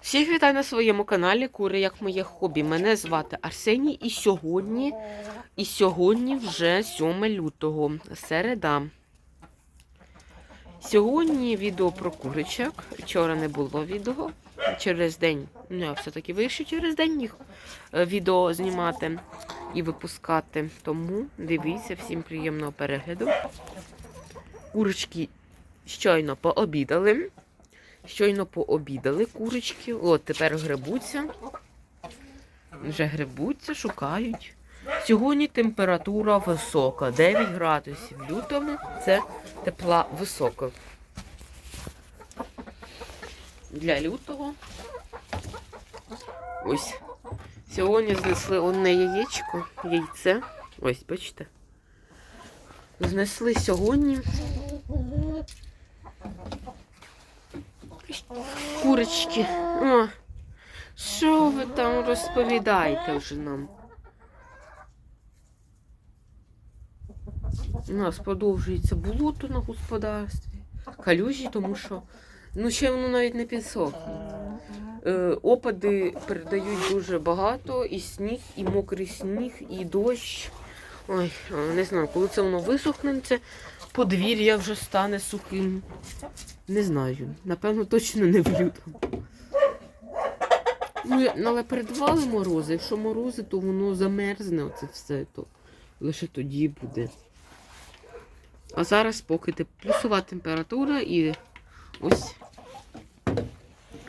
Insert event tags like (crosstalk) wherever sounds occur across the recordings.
Всіх вітаю на своєму каналі Кури як моє хобі. Мене звати Арсеній і сьогодні, і сьогодні вже 7 лютого, середа. Сьогодні відео про курочок. Вчора не було відео. Через день, ну я все-таки вирішив через день їх е, відео знімати і випускати. Тому дивіться, всім приємного перегляду. Курочки щойно пообідали. Щойно пообідали курочки. От тепер грибуться. Вже грибуться, шукають. Сьогодні температура висока. 9 градусів лютого це тепла висока. Для лютого. Ось. Сьогодні знесли одне яєчко, яйце. Ось, бачите. Знесли сьогодні Курочки. О, що ви там розповідаєте вже нам? У нас продовжується болото на господарстві. Калюжі, тому що ну ще воно навіть не підсохло. Е, опади передають дуже багато, і сніг, і мокрий сніг, і дощ. Ой, не знаю, коли це воно висохне, це подвір'я вже стане сухим. Не знаю. Напевно, точно не в лютому. Ну, я- але передавали морози. Якщо морози, то воно замерзне оце все, то лише тоді буде. А зараз поки плюсова температура і ось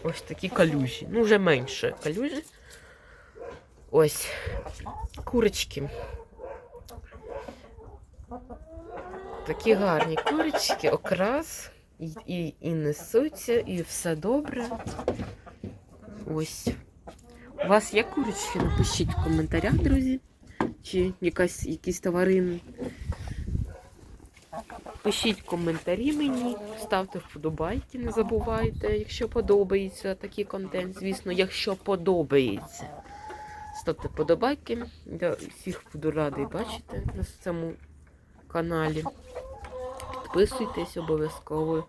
ось такі калюжі. Ну, вже менше калюжі. Ось курочки. Такі гарні курочки, окрас. І, і, і несуться, і все добре. Ось. У вас є курочки? Напишіть в коментарях, друзі. Чи якась, якісь тварини. Пишіть коментарі мені, ставте вподобайки, не забувайте, якщо подобається такий контент. Звісно, якщо подобається. Ставте вподобайки. Я всіх буду радий бачити на цьому каналі. Підписуйтесь обов'язково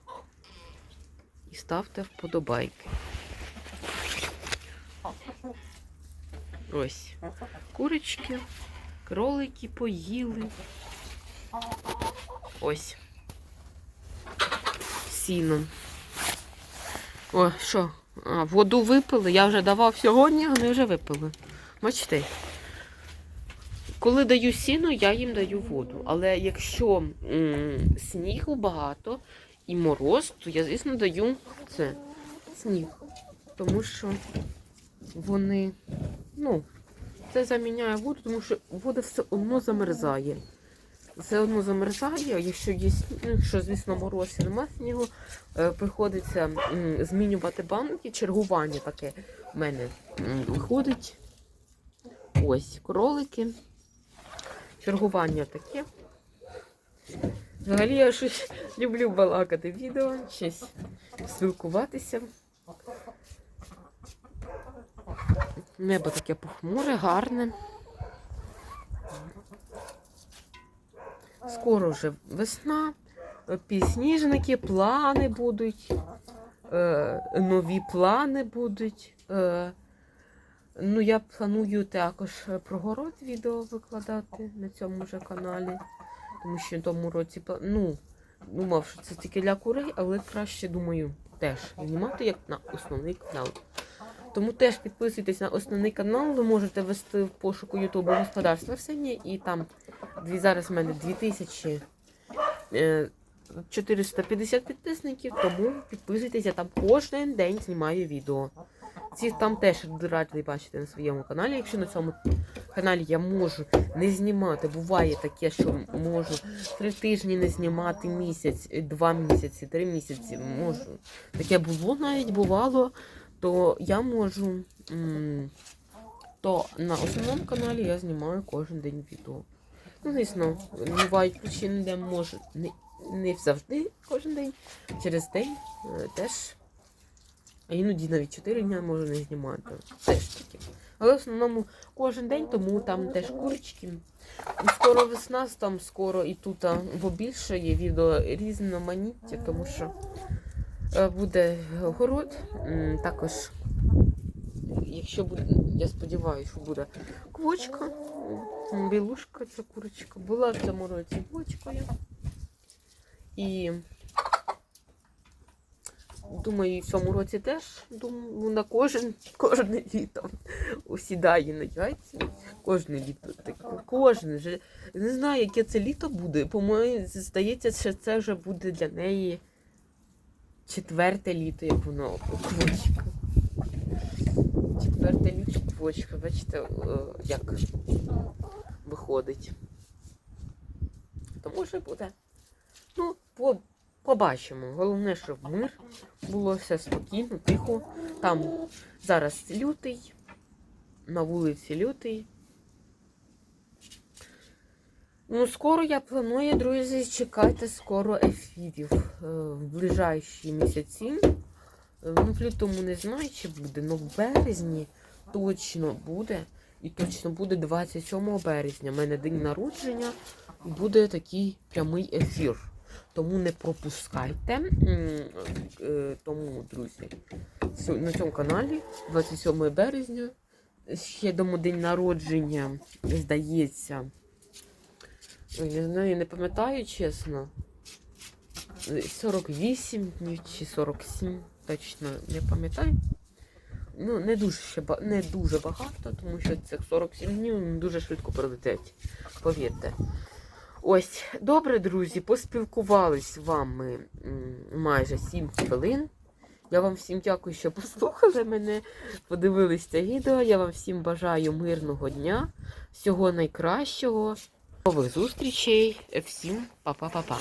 і ставте вподобайки. Ось. Курочки, кролики поїли. Ось. Сіном. О, що? А, воду випили. Я вже давав сьогодні, вони вже випили. Бачите? Коли даю сіно, я їм даю воду. Але якщо м, снігу багато і мороз, то я, звісно, даю це сніг. Тому що вони, ну, це заміняє воду, тому що вода все одно замерзає. Все одно замерзає, якщо є сніг, ну, якщо, звісно, мороз і нема снігу, е, приходиться змінювати банки, чергування таке в мене виходить. Ось кролики. Чергування таке. Взагалі я щось люблю балакати відео, щось спілкуватися. Небо таке похмуре, гарне. Скоро вже весна, пісніжники, плани будуть, е, нові плани будуть. Е, Ну, я планую також про город відео викладати на цьому ж каналі. Тому що в тому році ну, думав, що це тільки для курей, але краще, думаю, теж знімати як на основний канал. Тому теж підписуйтесь на основний канал, ви можете ввести в пошуку Ютубу господарство Арсенія, і там дві, зараз в мене 2000 е, 450 підписників, тому підписуйтесь, я там кожен день знімаю відео. Ці там теж радий бачити на своєму каналі. Якщо на цьому каналі я можу не знімати, буває таке, що можу три тижні не знімати місяць, два місяці, три місяці. Можу. Таке було навіть бувало, то я можу. То на основному каналі я знімаю кожен день відео. Ну, звісно, бувають причини, де можу не, не завжди кожен день, через день е, теж. А іноді навіть 4 дня можу не знімати. Теж таки. Але в основному кожен день, тому там теж курочки. Скоро весна, там скоро і тут бо більше є відео різноманіття, тому що е, буде город, також якщо буде, я сподіваюся, що буде квочка, білушка, ця курочка була в цьому році квочкою. І думаю, і в цьому році теж думаю, на кожен, (laughs) кожне літо осідає на яйці. Кожне літо так, кожне. Вже, не знаю, яке це літо буде. По-моєму, здається, що це вже буде для неї четверте літо, як воно квочка. Четверте літо квочка. Бачите, як виходить. То може буде. Ну, по, побачимо. Головне, щоб мир було все спокійно, тихо. Там зараз лютий, на вулиці лютий. Ну, скоро я планую, друзі, чекайте скоро ефірів е, в ближайші місяці. Е, Ну, в лютому не знаю, чи буде, але в березні точно буде. І точно буде 27 березня. У мене день народження і буде такий прямий ефір. Тому не пропускайте. Е, Тому, друзі, на цьому каналі 27 березня. Ще тому день народження, здається. Не знаю, не пам'ятаю чесно. 48 днів чи 47, точно не пам'ятаю. Ну, не дуже ще не дуже багато, тому що цих 47 днів ну, дуже швидко пролетять. Повірте. Ось, добре, друзі, поспілкувались з вами майже 7 хвилин. Я вам всім дякую, що послухали мене, подивились це відео. Я вам всім бажаю мирного дня, всього найкращого. Нових зустрічей. Всім па-па-па-па.